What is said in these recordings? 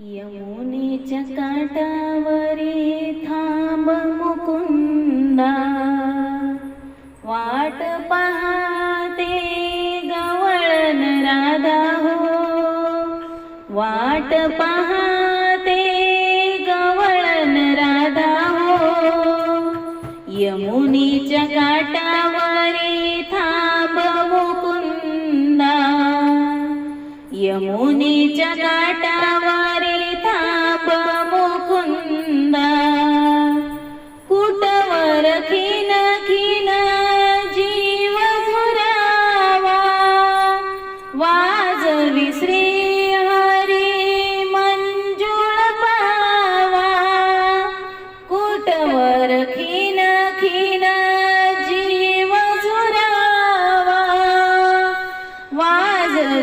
यमुनेच्या काटावरी थांब मुकुंदा. वाट पाहते गवळण राधा हो. वाट पहा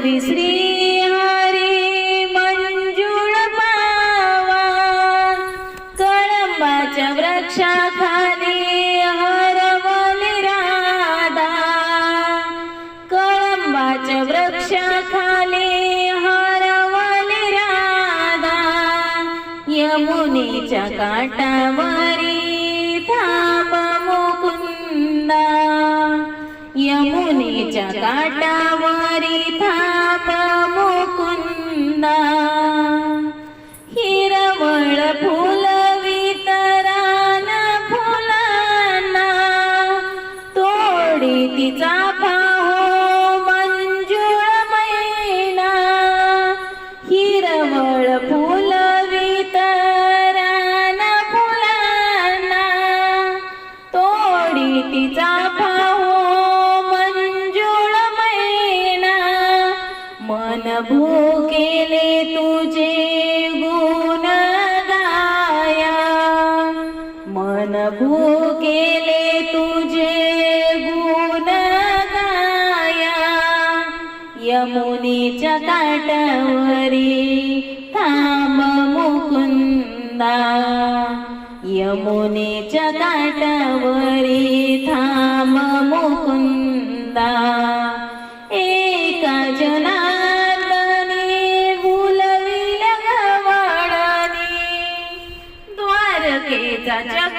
वाजवी श्री हरी मंजुळ पावा कळंबाच्या वृक्षाखाली हरवली राधा कळंबाच्या वृक्षाखाली हरवली राधा यमुनेच्या काटावरी यमुनेच्या काठावरी थांब मुकुंदा मन भूकेले तुझे गुण गाया मन भूकेले तुझे गुण गाया यमुनी चकाटवरी थांब मुकुंदा. यमुने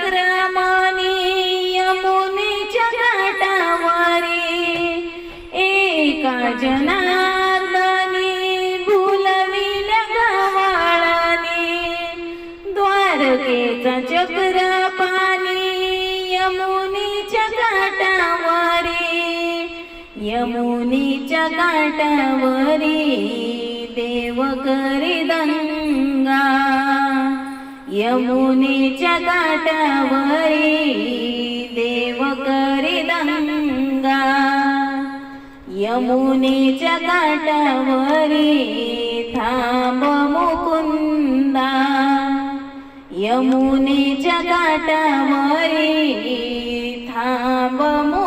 द्वारकेचा चक्रमणी यमुनेच्या काठावरी एका जनार्दनी भुलविल्या गवाडानी द्वारकेचा चक्र पाणी यमुनीच्या काठावरी यमुनीच्या काठावरी देव करी दंगा यमुनेच्या काटावरी देव करे दंगा. यमुनेच्या काटावरी थांब मुकुंदा. यमुनेच्या काटावरी थांब मु